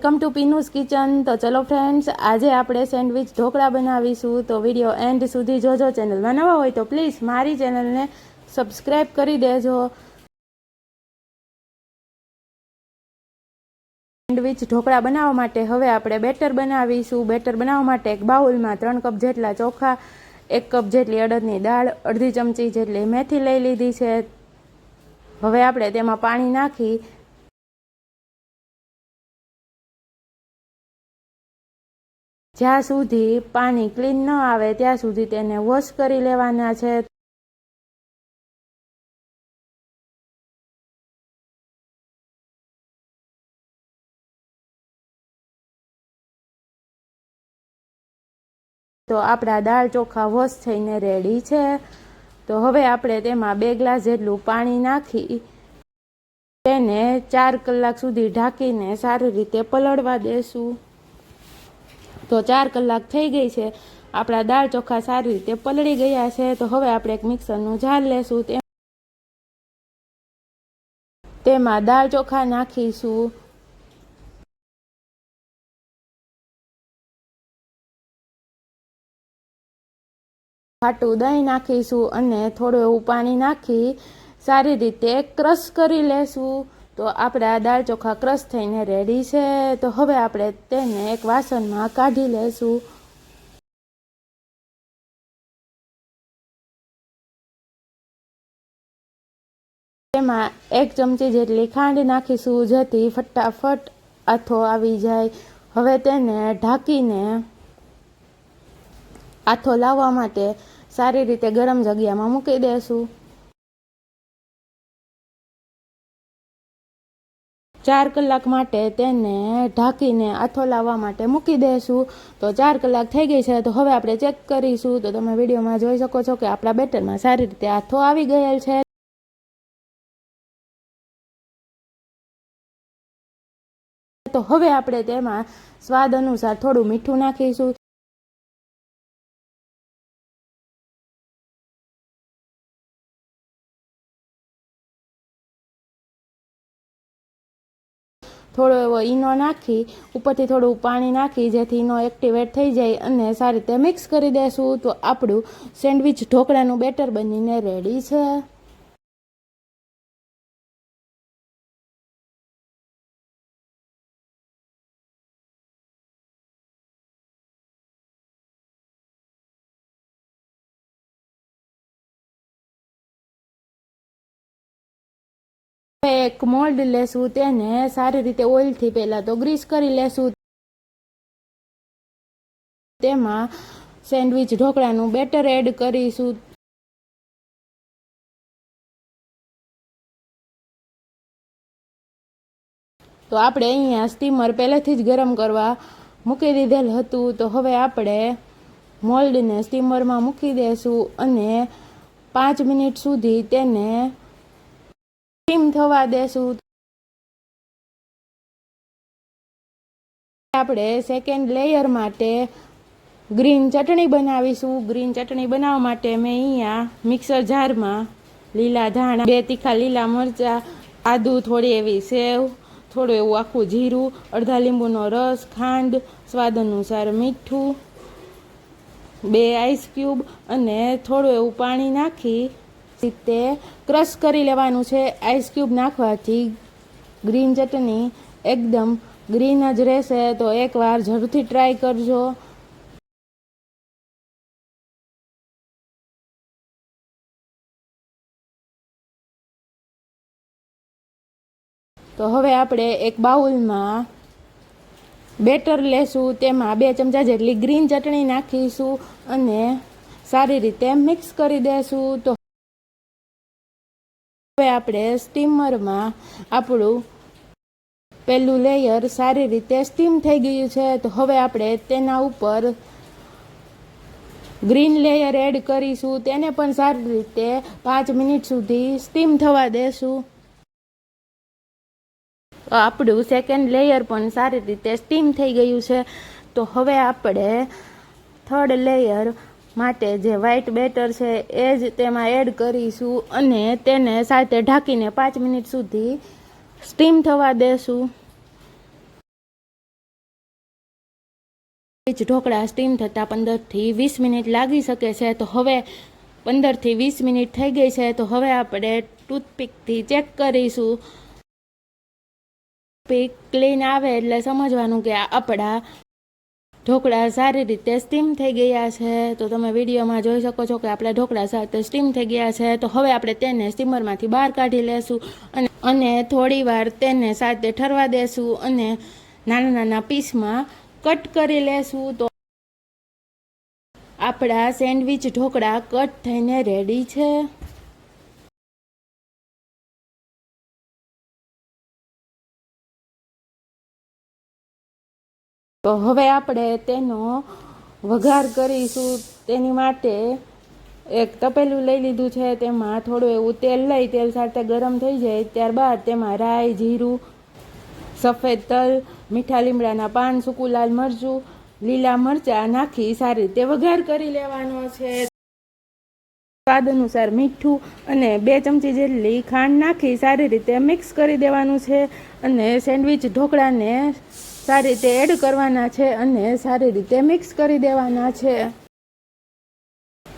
Welcome to પીનુસ kitchen તો ચલો friends આજે આપણે સેન્ડવિચ ઢોકળા બનાવીશું. તો વીડિયો એન્ડ સુધી જોજો. ચેનલમાં નવા હોય તો પ્લીઝ મારી ચેનલને સબસ્ક્રાઈબ કરી દેજો. સેન્ડવિચ ઢોકળા બનાવવા માટે હવે આપણે બેટર બનાવીશું. બેટર બનાવવા માટે એક બાઉલમાં ત્રણ કપ જેટલા ચોખા, એક કપ જેટલી અડદની દાળ, અડધી ચમચી જેટલી મેથી લઈ લીધી છે. હવે આપણે તેમાં પાણી નાખી જ્યાં સુધી પાણી ક્લીન ન આવે, ત્યાં સુધી તેને વોશ કરી લેવાના છે. તો આપણા દાળ ચોખા વોશ થઈને રેડી છે. તો હવે આપણે તેમાં બે ગ્લાસ જેટલું પાણી નાખી તેને ચાર કલાક સુધી ઢાંકીને સારી રીતે પલળવા દેશું. તો ચાર કલાક થઈ ગઈ છે. આપણા દાળ ચોખા સારી રીતે પલળી ગયા છે, તો હવે આપણે એક મિક્સરનું જાર લેશું. તેમાં દાળ ચોખા નાખીશું. ખાટું દહીં નાખીશું અને થોડું એવું પાણી નાખી સારી રીતે ક્રશ કરી લેશું. તો આપણા દાળ ચોખા ક્રશ થઈને રેડી છે, તો હવે આપણે તેને એક વાસણમાં કાઢી લેશું. તેમાં એક ચમચી જેટલી ખાંડ નાખીશું, જેથી ફટાફટ આથો આવી જાય. હવે તેને ઢાંકીને આથો લાવવા માટે સારી રીતે ગરમ જગ્યામાં મૂકી દેશું. ચાર કલાક માટે તેને ઢાંકીને આથો લાવવા માટે મૂકી દઈશું તો ચાર કલાક થઈ ગઈ છે, તો હવે આપણે ચેક કરીશું. તો તમે વિડીયોમાં જોઈ શકો છો કે આપણા બેટરમાં સારી રીતે આથો આવી ગયેલ છે. તો હવે આપણે તેમાં સ્વાદ અનુસાર થોડું મીઠું નાખીશું. થોડો એવો ઈનો નાખી, ઉપરથી થોડું પાણી નાખી, જેથી ઈનો એક્ટિવેટ થઈ જાય અને સારી રીતે મિક્સ કરી દેશું. તો આપણું સેન્ડવિચ ઢોકળાનું બેટર બનીને રેડી છે. એક મોલ્ડ લેશું તેને સારી રીતે ઓઇલથી પહેલાં તો ગ્રીસ કરી લેશું તેમાં સેન્ડવિચ ઢોકળાનું બેટર એડ કરીશું. તો આપણે અહીંયા સ્ટીમર પહેલેથી જ ગરમ કરવા મૂકી દીધેલ હતું. તો હવે આપણે મોલ્ડને સ્ટીમરમાં મૂકી દઈશું અને પાંચ મિનિટ સુધી તેને થવા દેશું. આપણે સેકન્ડ લેયર માટે ગ્રીન ચટણી બનાવીશું. ગ્રીન ચટણી બનાવવા માટે મેં અહીંયા મિક્સર જારમાં લીલા ધાણા, બે તીખા લીલા મરચાં, આદુ થોડી એવી સેવ, થોડું એવું આખું જીરું, અડધા લીંબુનો રસ, ખાંડ, સ્વાદ અનુસાર મીઠું, બે આઈસ ક્યુબ અને થોડું એવું પાણી નાખી રીતે ક્રશ કરી લેવાનું છે. આઈસ ક્યુબ નાખવાથી ગ્રીન ચટણી એકદમ ગ્રીન જ રહેશે. તો એકવાર જરૂરથી ટ્રાય કરજો. તો હવે આપણે એક બાઉલમાં બેટર લેશું. તેમાં બે ચમચા જેટલી ગ્રીન ચટણી નાખીશું અને સારી રીતે મિક્સ કરી દેશું. તો હવે આપણે સ્ટીમરમાં આપણું પહેલું લેયર સારી રીતે સ્ટીમ થઈ ગયું છે, તો હવે આપણે તેના ઉપર ગ્રીન લેયર એડ કરીશું. તેને પણ સારી રીતે પાંચ મિનિટ સુધી સ્ટીમ થવા દેશું. આપણું સેકન્ડ લેયર પણ સારી રીતે સ્ટીમ થઈ ગયું છે. તો હવે આપણે થર્ડ લેયર માટે જે વ્હાઈટ બેટર છે, એ જ તેમાં એડ કરીશું અને તેને સાથે ઢાંકીને પાંચ મિનિટ સુધી સ્ટીમ થવા દેશું. જ ઢોકળા સ્ટીમ થતાં પંદરથી વીસ મિનિટ લાગી શકે છે, તો હવે પંદરથી વીસ મિનિટ થઈ ગઈ છે, તો હવે આપણે ટૂથપીકથી ચેક કરીશું. પીક ક્લીન આવે એટલે સમજવાનું કે આપણા ઢોકળા સારી રીતે સ્ટીમ થઈ ગયા છે. તો તમે વિડીયોમાં જોઈ શકો છો કે આપણા ઢોકળા સાથે સ્ટીમ થઈ ગયા છે. તો હવે આપણે તેને સ્ટીમરમાંથી બહાર કાઢી લેશું અને અને થોડી વાર તેને સાથે ઠરવા દેશું અને નાના નાના પીસમાં કટ કરી લેશું. તો આપણા સેન્ડવિચ ઢોકળા કટ થઈને રેડી છે. તો હવે આપણે તેનો વઘાર કરીશું તેની માટે એક તપેલું લઈ લીધું છે, તેમાં થોડું એવું તેલ લઈ, તેલ સાથે ગરમ થઈ જાય, ત્યારબાદ તેમાં રાઈ, જીરું, સફેદ તલ, મીઠા લીમડાના પાન, સૂકું લાલ મરચું, લીલા મરચાં નાખી સારી રીતે વઘાર કરી લેવાનો છે. સ્વાદ અનુસાર મીઠું અને બે ચમચી જેટલી ખાંડ નાખી સારી રીતે મિક્સ કરી દેવાનું છે અને સેન્ડવિચ ઢોકળાને સારી રીતે એડ કરવાના છે અને સારી રીતે મિક્સ કરી દેવાના છે.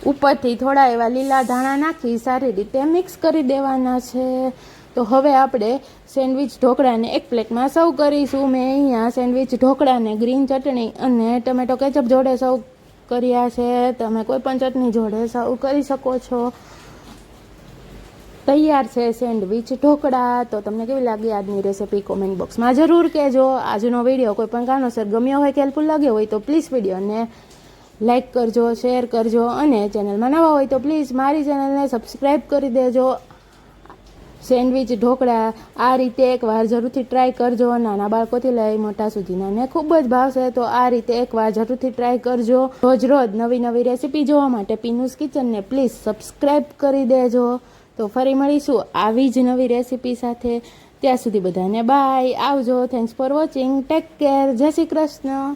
ઉપરથી થોડા એવા લીલા ધાણા નાખી સારી રીતે મિક્સ કરી દેવાના છે. તો હવે આપણે સેન્ડવિચ ઢોકળાને એક પ્લેટમાં સર્વ કરીશું. મેં અહીંયા સેન્ડવિચ ઢોકળાને ગ્રીન ચટણી અને ટમેટો કેચઅપ જોડે સર્વ કર્યા છે. તમે કોઈ પણ ચટણી જોડે સર્વ કરી શકો છો. તૈયાર છે સેન્ડવિચ ઢોકળા. તો તમને કેવી લાગી આજની રેસિપી કોમેન્ટ બોક્સમાં જરૂર કહેજો. આજનો વીડિયો કોઈ પણ કારણોસર ગમ્યો હોય કે હેલ્પફુલ લાગ્યો હોય તો પ્લીઝ વિડીયોને લાઇક કરજો શેર કરજો અને ચેનલમાં નવા હોય તો પ્લીઝ મારી ચેનલને સબસ્ક્રાઈબ કરી દેજો. સેન્ડવિચ ઢોકળા આ રીતે એકવાર જરૂરથી ટ્રાય કરજો. નાના બાળકોથી લઈ મોટા સુધીનાને ખૂબ જ ભાવશે તો આ રીતે એકવાર જરૂરથી ટ્રાય કરજો. રોજ રોજ નવી નવી રેસીપી જોવા માટે પીનુસ કિચનને પ્લીઝ સબસ્ક્રાઈબ કરી દેજો. તો ફરી મળીશું આવી જ નવી રેસીપી સાથે. ત્યાં સુધી બધાને બાય. આવજો. Thanks for watching take care જય શ્રી કૃષ્ણ.